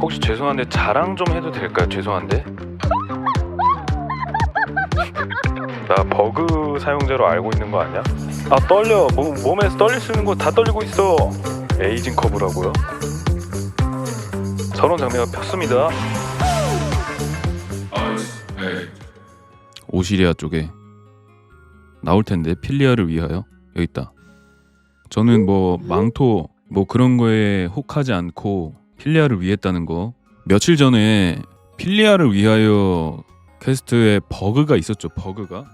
혹시 죄송한데 자랑 좀 해도 될까요? 죄송한데. 나 버그 사용자로 알고 있는 거 아니야? 아 떨려. 몸, 몸에서 떨릴 수 있는 거 다 떨리고 있어. 에이징 커브라고요? 저런 장면가 폈습니다. 오시리아 쪽에 나올 텐데 필리아를 위하여 여기 있다. 저는 뭐 망토 뭐 그런 거에 혹하지 않고 필리아를 위했다는 거 며칠 전에 필리아를 위하여 퀘스트에 버그가 있었죠. 버그가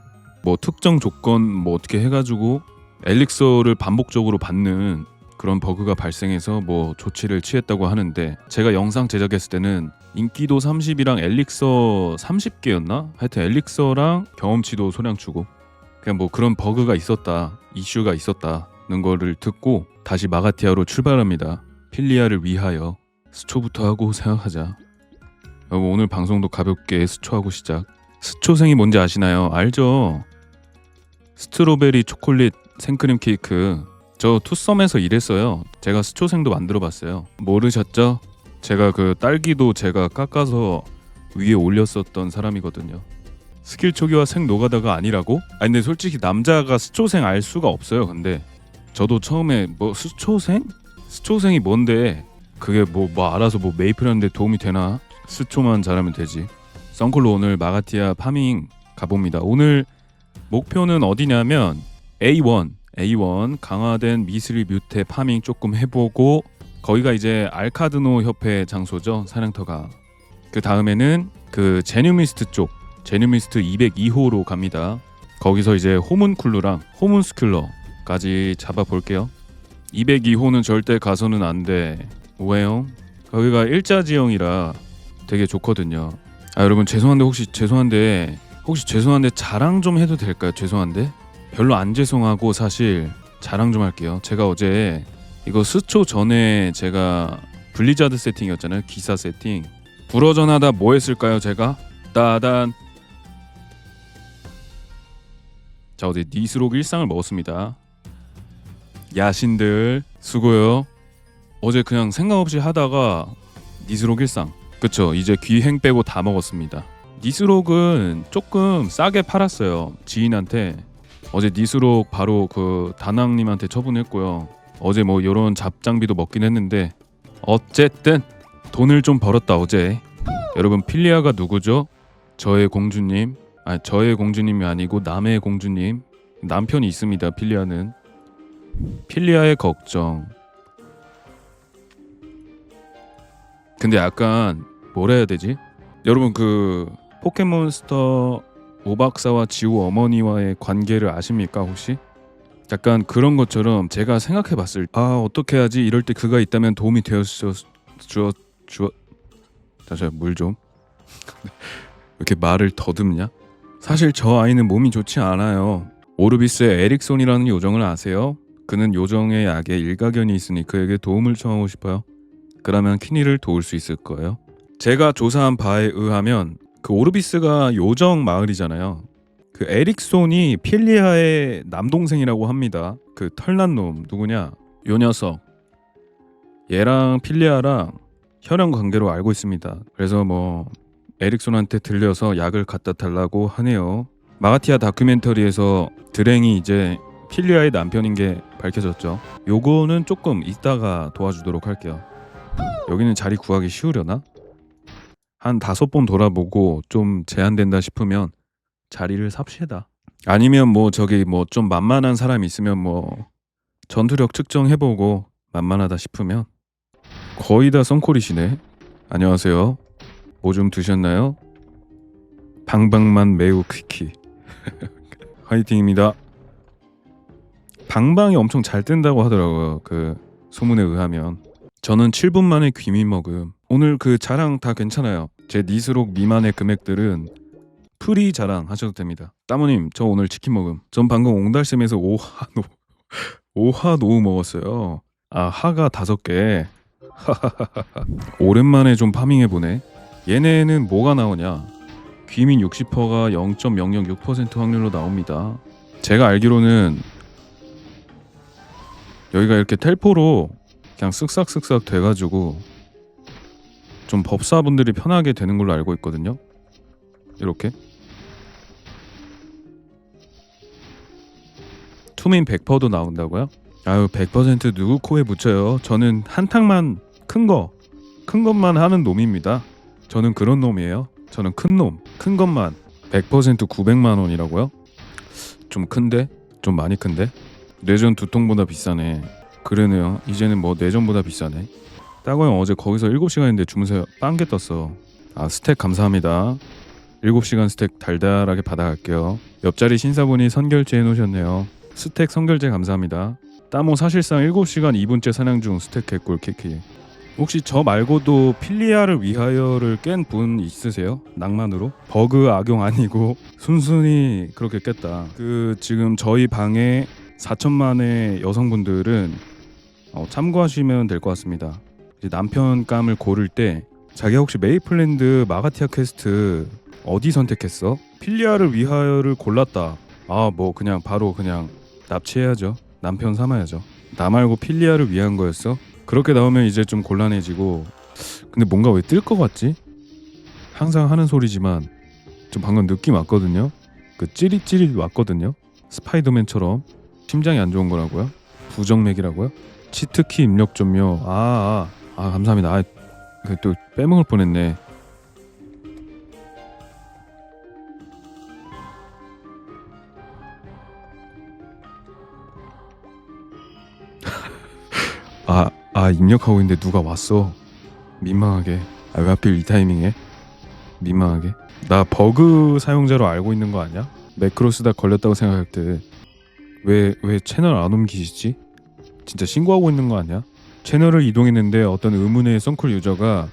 뭐 특정 조건 뭐 어떻게 해가지고 엘릭서를 반복적으로 받는 그런 버그가 발생해서 뭐 조치를 취했다고 하는데 제가 영상 제작했을 때는 인기도 30이랑 엘릭서 30개였나? 하여튼 엘릭서랑 경험치도 소량 주고 그냥 뭐 그런 버그가 있었다 이슈가 있었다는 거를 듣고 다시 마가티아로 출발합니다 필리아를 위하여 스초부터 하고 생각하자 오늘 방송도 가볍게 스초하고 시작 스초생이 뭔지 아시나요? 알죠? 스트로베리 초콜릿 생크림 케이크 저 투썸에서 일했어요 제가 스초생도 만들어 봤어요 모르셨죠? 제가 그 딸기도 제가 깎아서 위에 올렸었던 사람이거든요. 스킬 초기화 생 노가다가 아니라고? 아니 근데 솔직히 남자가 스초생 알 수가 없어요. 근데 저도 처음에 뭐 스초생? 스초생이 뭔데? 그게 뭐 뭐 알아서 뭐 메이플하는데 도움이 되나? 스초만 잘하면 되지. 썬콜로 오늘 마가티아 파밍 가봅니다. 오늘 목표는 어디냐면 A1 A1 강화된 미스릴 뮤테 파밍 조금 해보고 거기가 이제 알카드노 협회 장소죠 사냥터가 그 다음에는 그 제뉴미스트 쪽 제뉴미스트 202호로 갑니다 거기서 이제 호문쿨루랑 호문스큘러까지 잡아볼게요 202호는 절대 가서는 안 돼 왜요? 거기가 일자 지형이라 되게 좋거든요. 아 여러분 죄송한데 혹시 죄송한데 혹시 죄송한데 자랑 좀 해도 될까요? 죄송한데? 별로 안 죄송하고 사실 자랑 좀 할게요. 제가 어제 이거 스초 전에 제가 블리자드 세팅이었잖아요. 기사 세팅. 불어전하다 뭐 했을까요 제가? 따단. 자 어제 니스록 일상을 먹었습니다. 야신들 수고요 어제 그냥 생각 없이 하다가 니스록 일상. 그쵸. 이제 귀행 빼고 다 먹었습니다. 니스록은 조금 싸게 팔았어요 지인한테. 어제 니스록 바로 그 다낭님한테 처분했고요. 어제 뭐 이런 잡장비도 먹긴 했는데 어쨌든 돈을 좀 벌었다 어제. 여러분 필리아가 누구죠? 저의 공주님. 아 저의 공주님이 아니고 남의 공주님. 남편이 있습니다 필리아는. 필리아의 걱정 근데 약간 뭐라 해야 되지? 여러분 그 포켓몬스터 오박사와 지우 어머니와의 관계를 아십니까 혹시? 약간 그런 것처럼 제가 생각해 봤을 때, 아 어떻게 하지 이럴 때 그가 있다면 도움이 되었어 주어 주어 잠시만 물좀 이렇게 말을 더듬냐 사실 저 아이는 몸이 좋지 않아요 오르비스의 에릭손이라는 요정을 아세요? 그는 요정의 약에 일가견이 있으니 그에게 도움을 청하고 싶어요 그러면 키니를 도울 수 있을 거예요 제가 조사한 바에 의하면 그 오르비스가 요정 마을이잖아요 그 에릭손이 필리아의 남동생이라고 합니다. 그 털난 놈 누구냐? 요 녀석. 얘랑 필리아랑 혈연 관계로 알고 있습니다. 그래서 뭐 에릭손한테 들려서 약을 갖다 달라고 하네요. 마가티아 다큐멘터리에서 드랭이 이제 필리아의 남편인 게 밝혀졌죠. 요거는 조금 이따가 도와주도록 할게요. 여기는 자리 구하기 쉬우려나? 한 다섯 번 돌아보고 좀 제한된다 싶으면 자리를 삽시다. 아니면 뭐 저기 뭐 좀 만만한 사람 있으면 뭐 전투력 측정해보고 만만하다 싶으면 거의 다 썬콜이시네. 안녕하세요. 뭐 좀 드셨나요? 방방만 매우 퀴키. 화이팅입니다. 방방이 엄청 잘 뜬다고 하더라고요. 그 소문에 의하면 저는 7분 만에 귀미 먹음. 오늘 그 자랑 다 괜찮아요. 제 니스록 미만의 금액들은 프리 자랑 하셔도 됩니다. 따모님 저 오늘 치킨 먹음. 전 방금 옹달샘에서 오하노 오하노우 먹었어요. 아 하가 다섯 개. 오랜만에 좀 파밍해 보네. 얘네는 뭐가 나오냐? 귀민 60%가 0.006% 확률로 나옵니다. 제가 알기로는 여기가 이렇게 텔포로 그냥 쓱싹쓱싹 돼가지고 좀 법사분들이 편하게 되는 걸로 알고 있거든요. 이렇게 투민 100%도 나온다고요? 아유 100% 누구 코에 붙여요? 저는 한탕만 큰 거, 큰 것만 하는 놈입니다. 저는 그런 놈이에요. 저는 큰 놈, 큰 것만 100% 900만 원이라고요? 좀 큰데? 좀 많이 큰데? 뇌전 두 통보다 비싸네. 그러네요. 이제는 뭐 뇌전보다 비싸네. 따고 형 어제 거기서 7시간인데 주무세요. 빵개 떴어. 아 스택 감사합니다. 7시간 스택 달달하게 받아갈게요. 옆자리 신사분이 선결제 해놓으셨네요. 스택 선결제 감사합니다. 따모 사실상 7시간 2분째 사냥 중 스택 개꿀 키키. 혹시 저 말고도 필리아를 위하여를 깬 분 있으세요? 낭만으로? 버그 악용 아니고 순순히 그렇게 깼다. 그 지금 저희 방에 4천만의 여성분들은 어, 참고하시면 될 것 같습니다. 남편감을 고를 때 자기가 혹시 메이플랜드 마가티아 퀘스트 어디 선택했어? 필리아를 위하여를 골랐다. 아 뭐 그냥 바로 그냥 납치해야죠. 남편 삼아야죠. 나 말고 필리아를 위한 거였어? 그렇게 나오면 이제 좀 곤란해지고 근데 뭔가 왜 뜰 것 같지? 항상 하는 소리지만 좀 방금 느낌 왔거든요. 그 찌릿찌릿 왔거든요. 스파이더맨처럼 심장이 안 좋은 거라고요? 부정맥이라고요? 치트키 입력 좀요. 아, 아, 아 감사합니다. 아, 그또 빼먹을 뻔했네. 아, 아 입력하고 있는데 누가 왔어? 민망하게. 아, 왜 하필 이 타이밍에? 민망하게. 나 버그 사용자로 알고 있는 거 아니야? 매크로 쓰다 걸렸다고 생각할 때 왜 왜 채널 안 옮기시지? 진짜 신고하고 있는 거 아니야? 채널을 이동했는데 어떤 의문의 썬쿨 유저가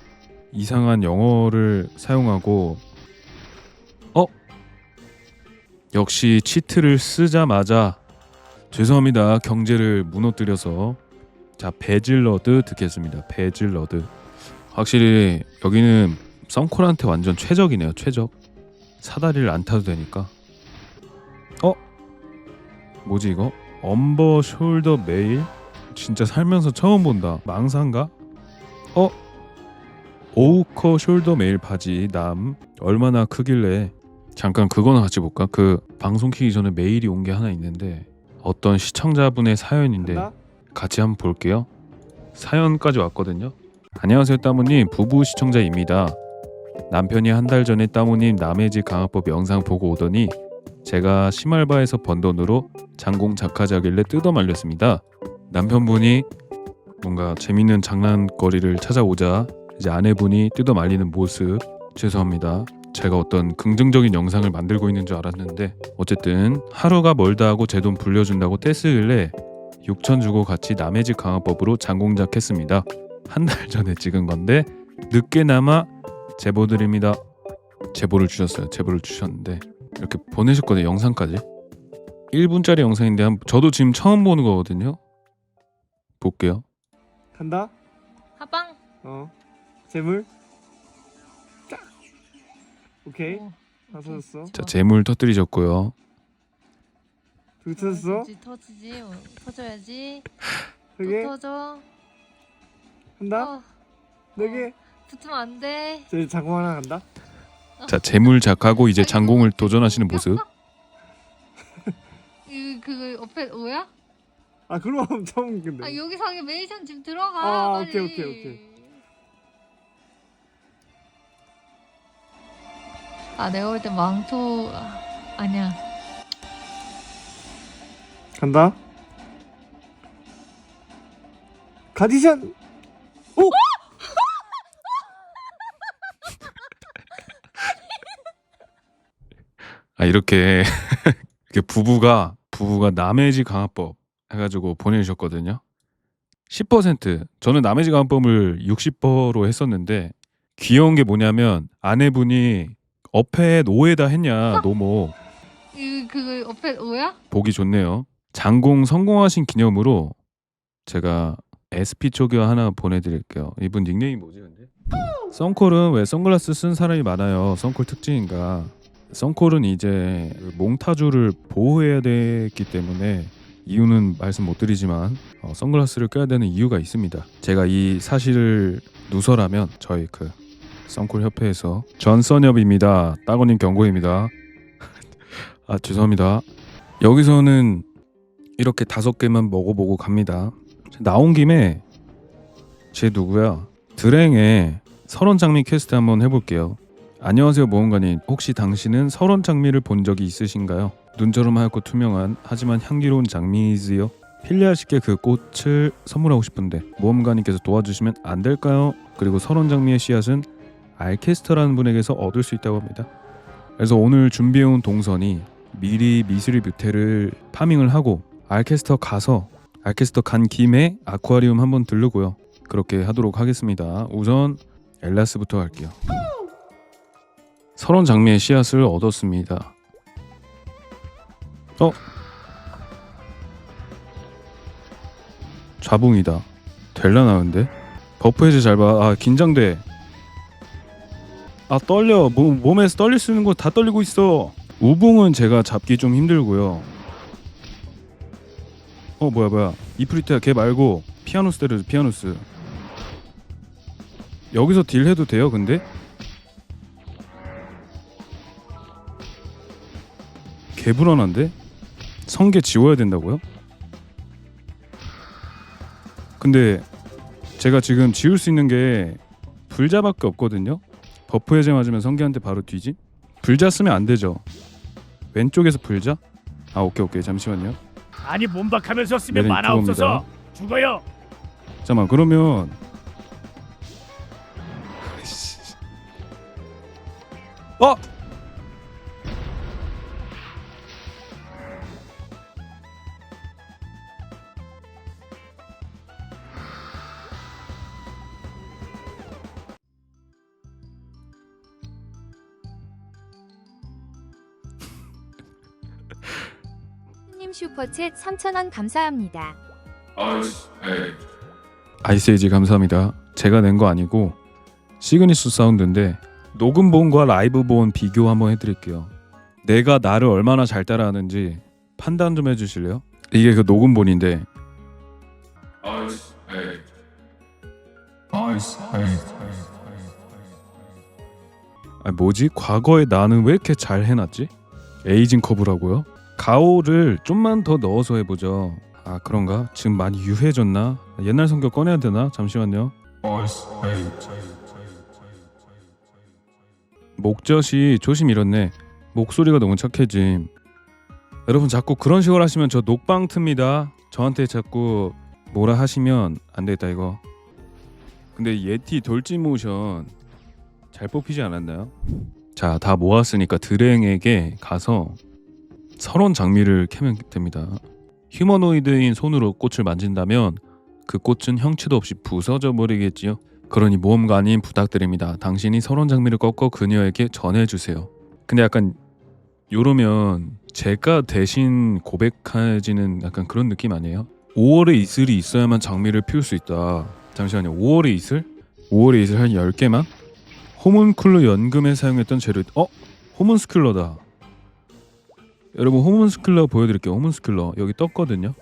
이상한 영어를 사용하고 어? 역시 치트를 쓰자마자 죄송합니다 경제를 무너뜨려서 자 베질러드 듣겠습니다 베질러드 확실히 여기는 썬콜한테 완전 최적이네요 최적 사다리를 안 타도 되니까 어? 뭐지 이거? 엄버 숄더 메일? 진짜 살면서 처음 본다 망상가? 어? 오우커 숄더 메일 바지 남 얼마나 크길래 잠깐 그거나 같이 볼까? 그 방송 키기 전에 메일이 온 게 하나 있는데 어떤 시청자분의 사연인데? 같이 한번 볼게요. 사연까지 왔거든요. 안녕하세요 따모님 부부 시청자입니다. 남편이 한 달 전에 따모님 남의 집 강화법 영상 보고 오더니 제가 심할바에서 번 돈으로 장공 작하자길래 뜯어 말렸습니다. 남편분이 뭔가 재밌는 장난거리를 찾아오자 이제 아내분이 뜯어 말리는 모습 죄송합니다. 제가 어떤 긍정적인 영상을 만들고 있는 줄 알았는데 어쨌든 하루가 멀다 하고 제 돈 불려준다고 떼쓰길래 6천 주고 같이 남의 집 강화법으로 장공작 했습니다. 한 달 전에 찍은 건데 늦게나마 제보 드립니다. 제보를 주셨어요. 제보를 주셨는데 이렇게 보내셨거든요. 영상까지. 1분짜리 영상인데 한, 저도 지금 처음 보는 거거든요. 볼게요. 간다? 하방. 어. 재물? 쫙. 오케이. 오, 다 터졌어. 자 재물 터뜨리셨고요. 터졌어. 터지 터지지. 어, 터져야지. 세 또 개. 터져. 간다? 어, 네 개. 붙으면 안 돼. 저 이제 장공 하나 간다. 자 재물 작하고 이제 장공을 도전하시는 모습. 이 그거 옆에 뭐야? 아 그럼 처음 근데. 아 여기 상에 메이션 지금 들어가. 아, 빨리. 오케이, 오케이, 오케이. 아 내가 볼 때 망토 아, 아니야. 간다. 가디션. 오. 아 이렇게 이렇게 부부가 부부가 남의 집 강화법 해가지고 보내주셨거든요. 10% 저는 남의 집 강화법을 60%로 했었는데 귀여운 게 뭐냐면 아내분이 어패 노에다 했냐 노모 이 그거 옆에 뭐야? 보기 좋네요. 장공 성공하신 기념으로 제가 SP 초교 하나 보내드릴게요. 이분 닉네임이 뭐지 근데? 썬콜은 왜 선글라스 쓴 사람이 많아요. 썬콜 특징인가? 썬콜은 이제 그 몽타주를 보호해야 되기 때문에 이유는 말씀 못 드리지만 어, 선글라스를 껴야 되는 이유가 있습니다. 제가 이 사실을 누설하면 저희 그 썬콜 협회에서 전선엽입니다. 따거님 경고입니다. 아 죄송합니다. 여기서는 이렇게 다섯 개만 먹어보고 갑니다. 나온 김에 제 누구야 드랭의 설원 장미 퀘스트 한번 해볼게요. 안녕하세요 모험가님. 혹시 당신은 설원 장미를 본 적이 있으신가요? 눈처럼 하얗고 투명한 하지만 향기로운 장미이지요. 필리아 씨께 그 꽃을 선물하고 싶은데 모험가님께서 도와주시면 안 될까요? 그리고 설원 장미의 씨앗은 알케스터라는 분에게서 얻을 수 있다고 합니다. 그래서 오늘 준비해온 동선이 미리 미스리 뷰테를 파밍을 하고 알케스터 가서 알케스터 간 김에 아쿠아리움 한번 들르고요. 그렇게 하도록 하겠습니다. 우선 엘라스부터 갈게요. 설원 장미의 씨앗을 얻었습니다. 어? 좌붕이다. 될라나 근데? 버프 해제 잘 봐. 아 긴장돼. 아 떨려. 몸, 몸에서 떨릴 수 있는 거 다 떨리고 있어. 우붕은 제가 잡기 좀 힘들고요. 어 뭐야 뭐야. 이프리트야 걔 말고 피아노스 때려 피아노스. 여기서 딜 해도 돼요 근데? 개 불안한데? 성게 지워야 된다고요? 근데 제가 지금 지울 수 있는 게 불자밖에 없거든요. 버프 해제 맞으면 성게한테 바로 뒤지. 불자 쓰면 안 되죠. 왼쪽에서 불자? 아 오케이 오케이 잠시만요. 아니 몸박하면서 쓰면 메린 만화. 없어서 죽어요. 잠깐만 그러면 어? 님 슈퍼챗 3,000원 감사합니다. 아이스에이지 감사합니다. 제가 낸 거 아니고 시그니스 사운드인데 녹음본과 라이브본 비교 한번 해드릴게요. 내가 나를 얼마나 잘 따라하는지 판단 좀 해주실래요? 이게 그 녹음본인데 아 뭐지? 과거에 나는 왜 이렇게 잘 해놨지? 에이징 커브라고요? 가오를 좀만 더 넣어서 해보죠. 아 그런가? 지금 많이 유해졌나? 옛날 성격 꺼내야 되나? 잠시만요. 목젖이 조심 이렇네. 목소리가 너무 착해짐. 여러분 자꾸 그런 식으로 하시면 저 녹방 틉니다. 저한테 자꾸 뭐라 하시면 안 되겠다 이거. 근데 예티 돌진 모션 잘 뽑히지 않았나요? 자 다 모았으니까 드랭에게 가서 설원 장미를 캐면 됩니다. 휴머노이드인 손으로 꽃을 만진다면 그 꽃은 형체도 없이 부서져 버리겠지요. 그러니 모험가님 부탁드립니다. 당신이 설원 장미를 꺾어 그녀에게 전해주세요. 근데 약간 요러면 제가 대신 고백해지는 약간 그런 느낌 아니에요? 5월의 이슬이 있어야만 장미를 피울 수 있다. 잠시만요. 5월의 이슬? 5월의 이슬 한 10개만? 호문쿨로 연금에 사용했던 재료 어? 호문스큘러다. 여러분 호문스큘러 보여드릴게요. 호문스큘러 여기 떴거든요.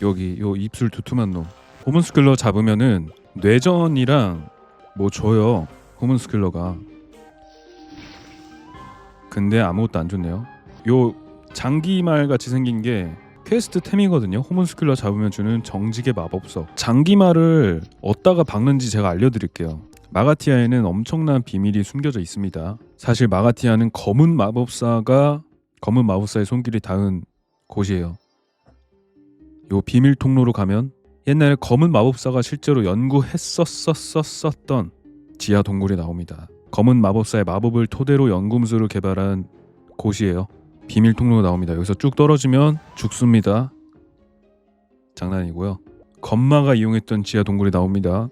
여기 요 입술 두툼한 놈. 호문스큘러 잡으면은 뇌전이랑 뭐 줘요. 호문스큘러가. 근데 아무것도 안 좋네요. 요 장기말 같이 생긴 게 퀘스트 템이거든요. 호문스큘러 잡으면 주는 정직의 마법석. 장기말을 어디다가 박는지 제가 알려드릴게요. 마가티아에는 엄청난 비밀이 숨겨져 있습니다. 사실 마가티아는 검은 마법사가 검은 마법사의 손길이 닿은 곳이에요. 요 비밀 통로로 가면 옛날에 검은 마법사가 실제로 연구했었었었던 지하 동굴이 나옵니다. 검은 마법사의 마법을 토대로 연금술을 개발한 곳이에요. 비밀 통로가 나옵니다. 여기서 쭉 떨어지면 죽습니다. 장난이고요. 검마가 이용했던 지하 동굴이 나옵니다.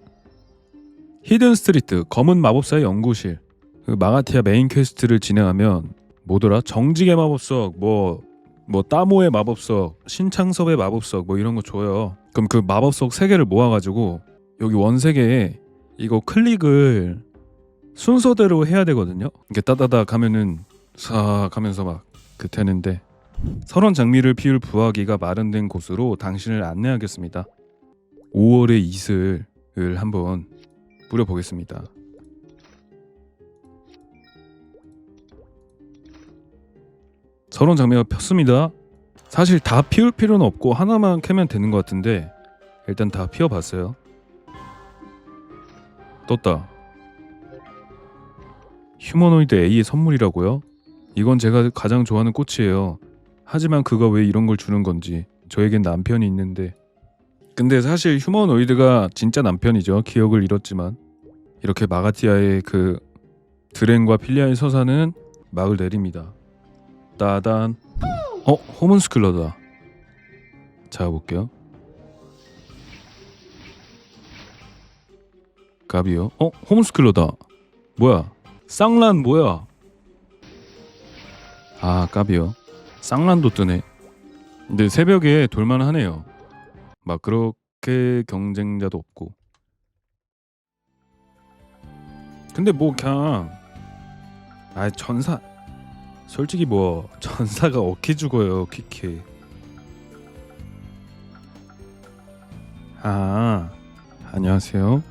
히든 스트리트 검은 마법사의 연구실 그 마가티아 메인 퀘스트를 진행하면 뭐더라? 정직의 마법석 뭐 뭐 따모의 마법석 신창섭의 마법석 뭐 이런 거 줘요. 그럼 그 마법석 세 개를 모아가지고 여기 원세계에 이거 클릭을 순서대로 해야 되거든요. 이렇게 따다닥 하면은 싹 하면서 막 그 되는데 설원 장미를 피울 부화기가 마련된 곳으로 당신을 안내하겠습니다. 5월의 이슬을 한번 뿌려보겠습니다 서론 장미가 폈습니다. 사실 다 피울 필요는 없고 하나만 캐면 되는 것 같은데 일단 다 피워봤어요. 떴다. 휴머노이드 A의 선물이라고요? 이건 제가 가장 좋아하는 꽃이에요. 하지만 그가 왜 이런 걸 주는 건지 저에겐 남편이 있는데 근데 사실 휴머노이드가 진짜 남편이죠. 기억을 잃었지만 이렇게 마가티아의 그 드렌과 필리아의 서사는 막을 내립니다. 따단 어 호문스쿨러다. 자 볼게요. 갑이요. 어 호문스쿨러다. 뭐야? 쌍란 뭐야? 아 까비요. 쌍란도 뜨네. 근데 새벽에 돌만하네요. 막 그렇게 경쟁자도 없고. 근데 뭐 그냥 아 전사 솔직히 뭐 전사가 어떻게 죽어요 퀴퀴. 아 안녕하세요.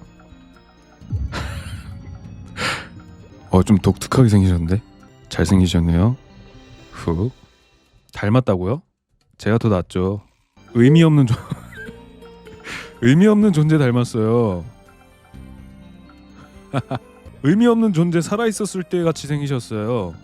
어 좀 독특하게 생기셨는데 잘 생기셨네요. 후 닮았다고요? 제가 더 낫죠. 의미 없는 존 의미 없는 존재 닮았어요. 의미 없는 존재 살아 있었을 때 같이 생기셨어요.